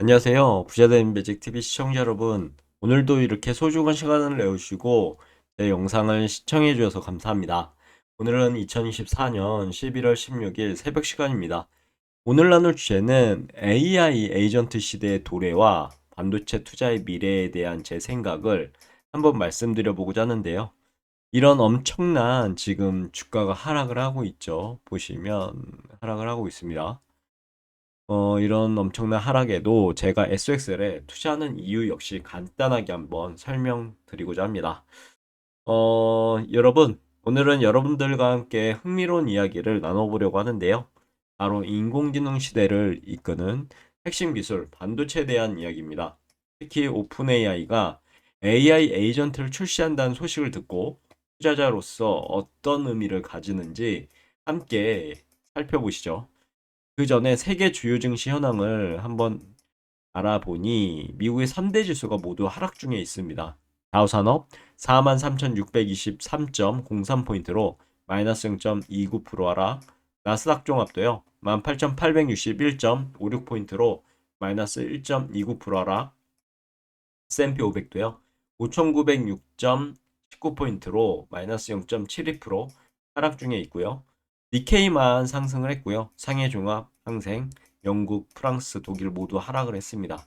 안녕하세요. 부자된 매직 TV 시청자 여러분. 오늘도 이렇게 소중한 시간을 내주시고 제 영상을 시청해 주셔서 감사합니다. 오늘은 2024년 11월 16일 새벽 시간입니다. 오늘 나눌 주제는 AI 에이전트 시대의 도래와 반도체 투자의 미래에 대한 제 생각을 한번 말씀드려 보고자 하는데요. 이런 엄청난 지금 주가가 하락을 하고 있죠. 보시면 하락을 하고 있습니다. 어, 이런 엄청난 하락에도 제가 SXL에 투자하는 이유 역시 간단하게 한번 설명드리고자 합니다. 어, 여러분, 오늘은 여러분들과 함께 흥미로운 이야기를 나눠보려고 하는데요. 바로 인공지능 시대를 이끄는 핵심 기술, 반도체에 대한 이야기입니다. 특히 오픈 AI가 AI 에이전트를 출시한다는 소식을 듣고 투자자로서 어떤 의미를 가지는지 함께 살펴보시죠. 그 전에 세계 주요 증시 현황을 한번 알아보니 미국의 3대 지수가 모두 하락 중에 있습니다. 다우 산업 43,623.03포인트로 마이너스 0.29% 하락, 나스닥 종합도요 18,861.56포인트로 마이너스 1.29% 하락, S&P 500도요 5,906.19포인트로 마이너스 0.72% 하락 중에 있고요. 니케이만 상승을 했고요. 상해 종합 상생, 영국, 프랑스, 독일 모두 하락을 했습니다.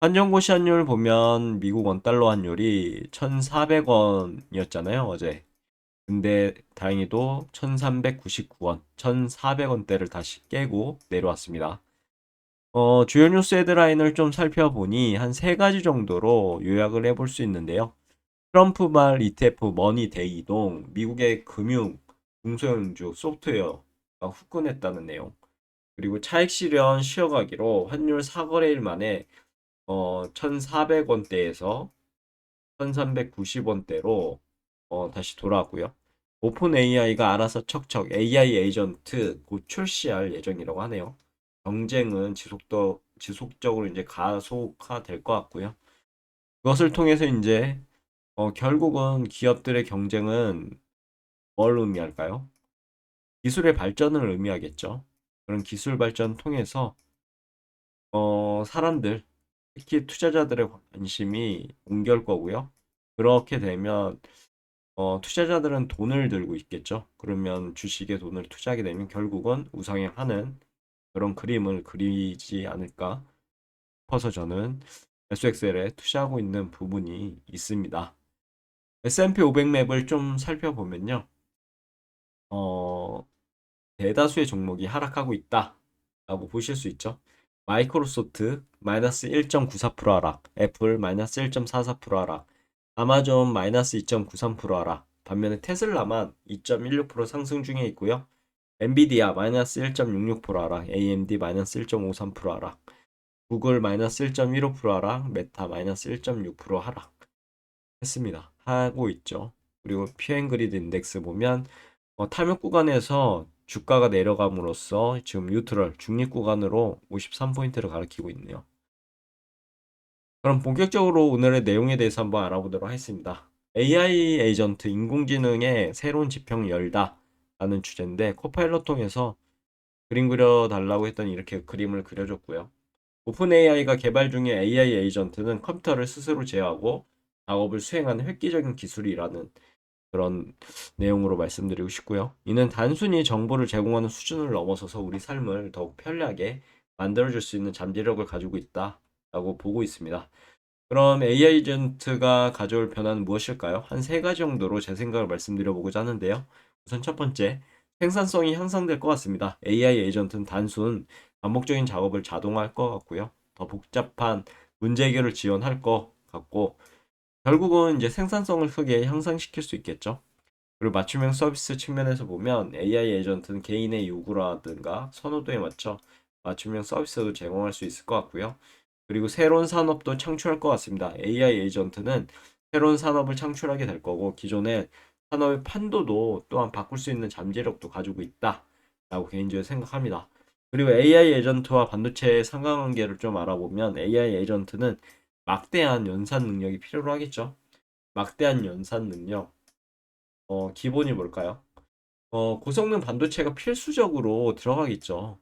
환전고 시 환율 보면 미국 원달러 환율이 1,400원이었잖아요, 어제. 근데 다행히도 1,399원, 1,400원대를 다시 깨고 내려왔습니다. 어, 주요 뉴스 헤드라인을 좀 살펴보니 한 세 가지 정도로 요약을 해볼 수 있는데요. 트럼프 말 ETF 머니 대이동, 미국의 금융, 중소형주, 소프트웨어가 후끈했다는 내용. 그리고 차익 실현 쉬어가기로 환율 4거래일 만에 어, 1,400원대에서 1,390원대로 어, 다시 돌아왔고요. 오픈 AI가 알아서 척척 AI 에이전트 곧 출시할 예정이라고 하네요. 경쟁은 지속도 지속적으로 이제 가속화될 것 같고요. 그것을 통해서 이제 어, 결국은 기업들의 경쟁은 뭘 의미할까요? 기술의 발전을 의미하겠죠. 그런 기술 발전 통해서 어, 사람들, 특히 투자자들의 관심이 옮길 거고요. 그렇게 되면 어, 투자자들은 돈을 들고 있겠죠. 그러면 주식에 돈을 투자하게 되면 결국은 우상향하는 그런 그림을 그리지 않을까 싶어서 저는 SXL에 투자하고 있는 부분이 있습니다. S&P 500 맵을 좀 살펴보면요. 어, 대다수의 종목이 하락하고 있다라고 보실 수 있죠. 마이크로소프트 마이너스 1.94% 하락, 애플 마이너스 1.44% 하락, 아마존 마이너스 2.93% 하락, 반면에 테슬라만 2.16% 상승 중에 있고요. 엔비디아 마이너스 1.66% 하락, AMD 마이너스 1.53% 하락, 구글 마이너스 1.15% 하락, 메타 마이너스 1.6% 하락 했습니다. 하고 있죠. 그리고 피엔그리드 인덱스 보면 어, 탈목 구간에서 주가가 내려감으로써 지금 뉴트럴 중립 구간으로 53포인트를 가리키고 있네요. 그럼 본격적으로 오늘의 내용에 대해서 한번 알아보도록 하겠습니다. AI 에이전트 인공지능의 새로운 지평 열다 라는 주제인데 코파일럿 통해서 그림 그려 달라고 했더니 이렇게 그림을 그려줬고요. 오픈 AI가 개발 중인 AI 에이전트는 컴퓨터를 스스로 제어하고 작업을 수행하는 획기적인 기술이라는 그런 내용으로 말씀드리고 싶고요. 이는 단순히 정보를 제공하는 수준을 넘어서서 우리 삶을 더욱 편리하게 만들어줄 수 있는 잠재력을 가지고 있다라고 보고 있습니다. 그럼 AI 에이전트가 가져올 변화는 무엇일까요? 한 세 가지 정도로 제 생각을 말씀드려 보고자 하는데요. 우선 첫 번째, 생산성이 향상될 것 같습니다. AI 에이전트는 단순 반복적인 작업을 자동화할 것 같고요. 더 복잡한 문제 해결을 지원할 것 같고 결국은 이제 생산성을 크게 향상시킬 수 있겠죠. 그리고 맞춤형 서비스 측면에서 보면 AI 에이전트는 개인의 요구라든가 선호도에 맞춰 맞춤형 서비스도 제공할 수 있을 것 같고요. 그리고 새로운 산업도 창출할 것 같습니다. AI 에이전트는 새로운 산업을 창출하게 될 거고 기존의 산업의 판도도 또한 바꿀 수 있는 잠재력도 가지고 있다라고 개인적으로 생각합니다. 그리고 AI 에이전트와 반도체의 상관관계를 좀 알아보면 AI 에이전트는 막대한 연산 능력이 필요로 하겠죠. 막대한 연산 능력. 어, 기본이 뭘까요? 어, 고성능 반도체가 필수적으로 들어가겠죠.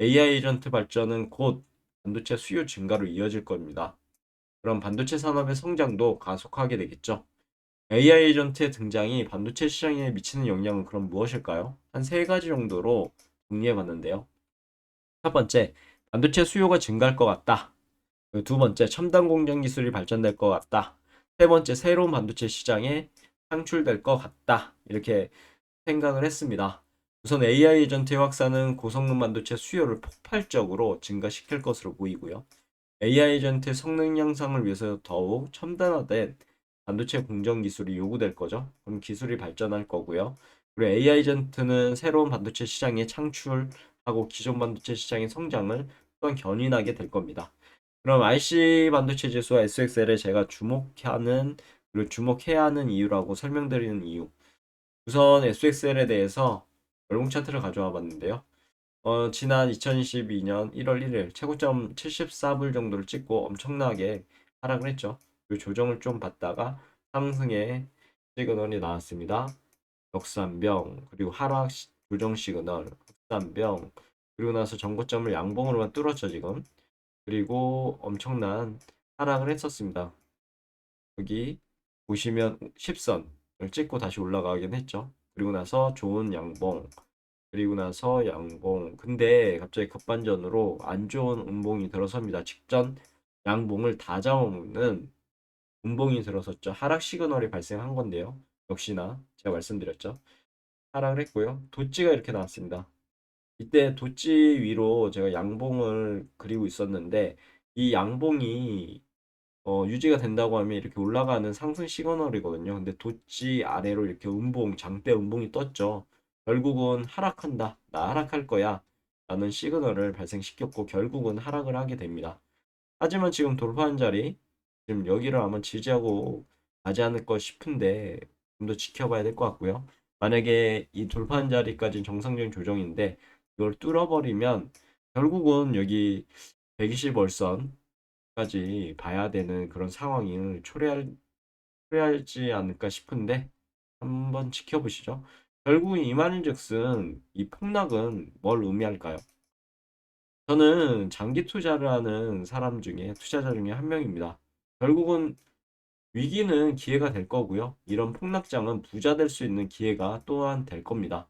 AI 에이전트 발전은 곧 반도체 수요 증가로 이어질 겁니다. 그럼 반도체 산업의 성장도 가속하게 되겠죠. AI 에이전트의 등장이 반도체 시장에 미치는 영향은 그럼 무엇일까요? 한 세 가지 정도로 정리해 봤는데요. 첫 번째, 반도체 수요가 증가할 것 같다. 그리고 두 번째, 첨단 공정 기술이 발전될 것 같다. 세 번째, 새로운 반도체 시장에 창출될 것 같다. 이렇게 생각을 했습니다. 우선 AI 에이전트의 확산은 고성능 반도체 수요를 폭발적으로 증가시킬 것으로 보이고요. AI 에이전트의 성능 향상을 위해서 더욱 첨단화된 반도체 공정 기술이 요구될 거죠. 그럼 기술이 발전할 거고요. 그리고 AI 에이전트는 새로운 반도체 시장에 창출하고 기존 반도체 시장의 성장을 또한 견인하게 될 겁니다. 그럼 RC 반도체 지수와 SXL에 제가 주목하는 그리고 주목해야 하는 이유라고 설명드리는 이유. 우선 SXL에 대해서 월봉 차트를 가져와 봤는데요. 어, 지난 2022년 1월 1일 최고점 74불 정도를 찍고 엄청나게 하락을 했죠. 그 조정을 좀 받다가 상승의 시그널이 나왔습니다. 역산병 그리고 하락 시- 조정 시그널 역산병 그리고 나서 전고점을 양봉으로만 뚫었죠 지금 그리고 엄청난 하락을 했었습니다. 여기 보시면 10선을 찍고 다시 올라가긴 했죠. 그리고 나서 좋은 양봉 그리고 나서 양봉 근데 갑자기 급반전으로 안 좋은 음봉이 들어섭니다. 직전 양봉을 다 잡아먹는 음봉이 들어섰죠. 하락 시그널이 발생한 건데요. 역시나 제가 말씀드렸죠. 하락을 했고요. 도찌가 이렇게 나왔습니다. 이때 도찌 위로 제가 양봉을 그리고 있었는데 이 양봉이 어, 유지가 된다고 하면 이렇게 올라가는 상승 시그널이거든요. 근데 도찌 아래로 이렇게 음봉, 장대 음봉이 떴죠. 결국은 하락한다. 나 하락할 거야. 라는 시그널을 발생시켰고 결국은 하락을 하게 됩니다. 하지만 지금 돌파한 자리 지금 여기를 아마 지지하고 가지 않을까 싶은데 좀 더 지켜봐야 될 것 같고요. 만약에 이 돌파한 자리까지는 정상적인 조정인데 이걸 뚫어버리면 결국은 여기 120월선까지 봐야 되는 그런 상황을 초래할, 초래하지 않을까 싶은데 한번 지켜보시죠. 결국 이 말인즉슨 이 폭락은 뭘 의미할까요? 저는 장기 투자를 하는 사람 중에 투자자 중에 한 명입니다. 결국은 위기는 기회가 될 거고요. 이런 폭락장은 부자 될 수 있는 기회가 또한 될 겁니다.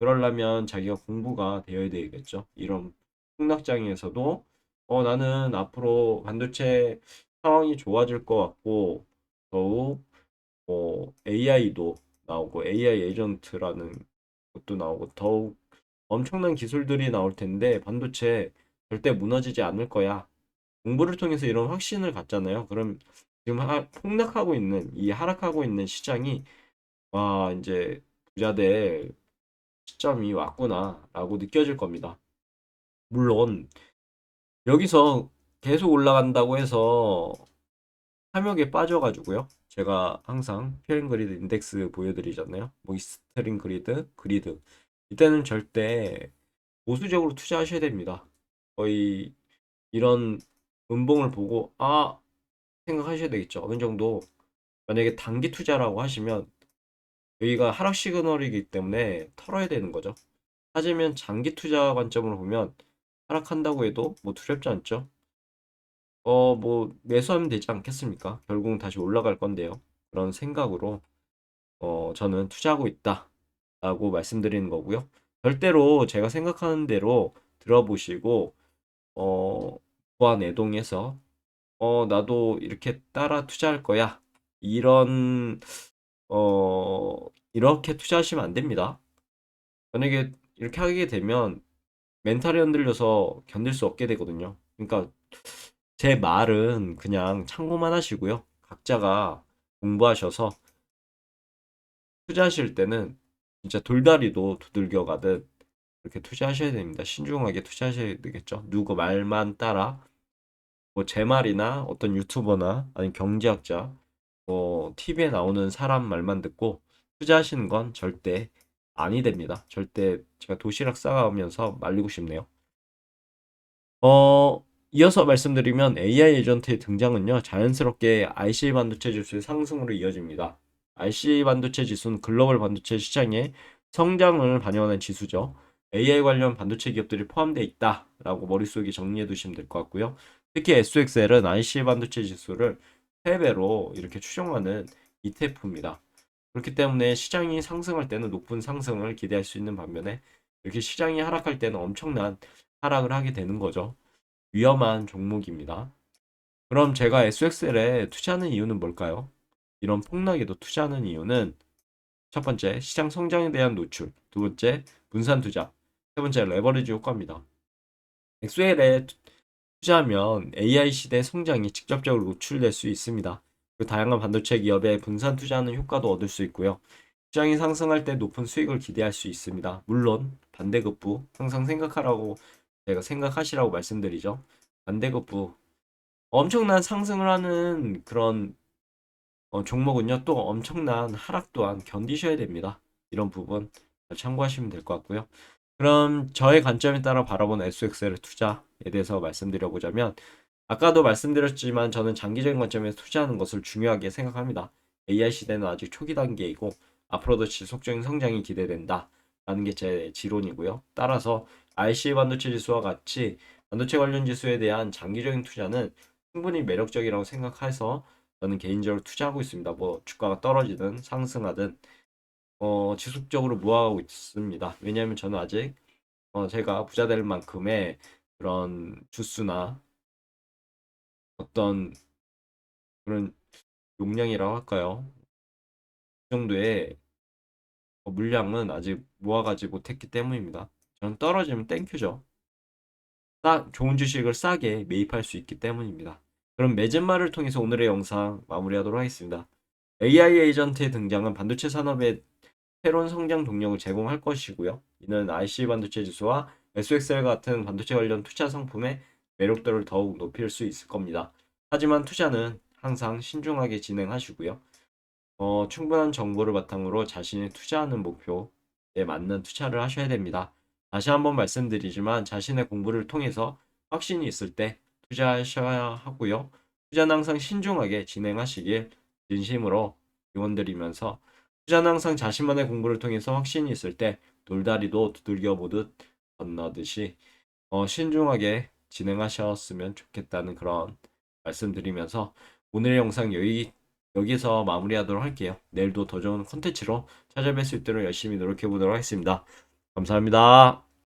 그러려면 자기가 공부가 되어야 되겠죠. 이런 폭락장에서도 어, 나는 앞으로 반도체 상황이 좋아질 것 같고 더욱 뭐 AI도 나오고 AI 에이전트라는 것도 나오고 더욱 엄청난 기술들이 나올 텐데 반도체 절대 무너지지 않을 거야. 공부를 통해서 이런 확신을 갖잖아요. 그럼 지금 하, 폭락하고 있는 이 하락하고 있는 시장이 와 이제 부자 될 시점이 왔구나라고 느껴질 겁니다. 물론 여기서 계속 올라간다고 해서 탐욕에 빠져가지고요. 제가 항상 페어링 그리드 인덱스 보여드리잖아요. 뭐 이스트링 그리드, 그리드. 이때는 절대 보수적으로 투자하셔야 됩니다. 거의 이런 음봉을 보고 아 생각하셔야 되겠죠. 어느 정도 만약에 단기 투자라고 하시면 여기가 하락 시그널이기 때문에 털어야 되는 거죠. 하지만 장기 투자 관점으로 보면 하락한다고 해도 뭐 두렵지 않죠. 어, 뭐 매수하면 되지 않겠습니까? 결국은 다시 올라갈 건데요. 그런 생각으로 어, 저는 투자하고 있다라고 말씀드리는 거고요. 절대로 제가 생각하는 대로 들어보시고 어, 보안 애동해서 어, 나도 이렇게 따라 투자할 거야. 이런 어, 이렇게 투자하시면 안 됩니다. 만약에 이렇게 하게 되면 멘탈이 흔들려서 견딜 수 없게 되거든요. 그러니까 제 말은 그냥 참고만 하시고요. 각자가 공부하셔서 투자하실 때는 진짜 돌다리도 두들겨 가듯 이렇게 투자하셔야 됩니다. 신중하게 투자하셔야 되겠죠. 누구 말만 따라 뭐 제 말이나 어떤 유튜버나 아니 경제학자 뭐 TV에 나오는 사람 말만 듣고 투자하시는 건 절대 아니 됩니다. 절대 제가 도시락 싸가면서 말리고 싶네요. 어, 이어서 말씀드리면 AI 에이전트의 등장은요, 자연스럽게 IC 반도체 지수의 상승으로 이어집니다. IC 반도체 지수는 글로벌 반도체 시장의 성장을 반영하는 지수죠. AI 관련 반도체 기업들이 포함되어 있다라고 머릿속에 정리해 두시면 될 것 같고요. 특히 SXL은 IC 반도체 지수를 3배로 이렇게 추정하는 ETF입니다. 그렇기 때문에 시장이 상승할 때는 높은 상승을 기대할 수 있는 반면에 이렇게 시장이 하락할 때는 엄청난 하락을 하게 되는 거죠. 위험한 종목입니다. 그럼 제가 SXL에 투자하는 이유는 뭘까요? 이런 폭락에도 투자하는 이유는 첫 번째, 시장 성장에 대한 노출. 두 번째, 분산 투자. 세 번째, 레버리지 효과입니다. XL에 투자하면 AI 시대 성장이 직접적으로 노출될 수 있습니다. 그 다양한 반도체 기업에 분산 투자하는 효과도 얻을 수 있고요. 시장이 상승할 때 높은 수익을 기대할 수 있습니다. 물론 반대급부 항상 생각하라고 제가 생각하시라고 말씀드리죠. 반대급부 엄청난 상승을 하는 그런 어, 종목은요 또 엄청난 하락 또한 견디셔야 됩니다. 이런 부분 참고하시면 될 것 같고요. 그럼 저의 관점에 따라 바라보는 SXL의 투자에 대해서 말씀드려 보자면 아까도 말씀드렸지만 저는 장기적인 관점에서 투자하는 것을 중요하게 생각합니다. AI 시대는 아직 초기 단계이고 앞으로도 지속적인 성장이 기대된다. 라는 게 제 지론이고요. 따라서 IC 반도체 지수와 같이 반도체 관련 지수에 대한 장기적인 투자는 충분히 매력적이라고 생각해서 저는 개인적으로 투자하고 있습니다. 뭐 주가가 떨어지든 상승하든 어, 지속적으로 모아가고 있습니다. 왜냐하면 저는 아직 어, 제가 부자 될 만큼의 그런 주수나 어떤 그런 용량이라고 할까요? 그 정도의 어, 물량은 아직 모아가지 못했기 때문입니다. 저는 떨어지면 땡큐죠. 싸, 좋은 주식을 싸게 매입할 수 있기 때문입니다. 그럼 매진말을 통해서 오늘의 영상 마무리하도록 하겠습니다. AI 에이전트의 등장은 반도체 산업에 새로운 성장 동력을 제공할 것이고요. 이는 IC 반도체 지수와 SXL 같은 반도체 관련 투자 상품의 매력도를 더욱 높일 수 있을 겁니다. 하지만 투자는 항상 신중하게 진행하시고요. 어, 충분한 정보를 바탕으로 자신이 투자하는 목표에 맞는 투자를 하셔야 됩니다. 다시 한번 말씀드리지만 자신의 공부를 통해서 확신이 있을 때 투자하셔야 하고요. 투자는 항상 신중하게 진행하시길 진심으로 응원드리면서 투자는 항상 자신만의 공부를 통해서 확신이 있을 때 돌다리도 두들겨 보듯 건너듯이 어, 신중하게 진행하셨으면 좋겠다는 그런 말씀드리면서 오늘의 영상 여기 여기서 마무리하도록 할게요. 내일도 더 좋은 콘텐츠로 찾아뵐 수 있도록 열심히 노력해 보도록 하겠습니다. 감사합니다.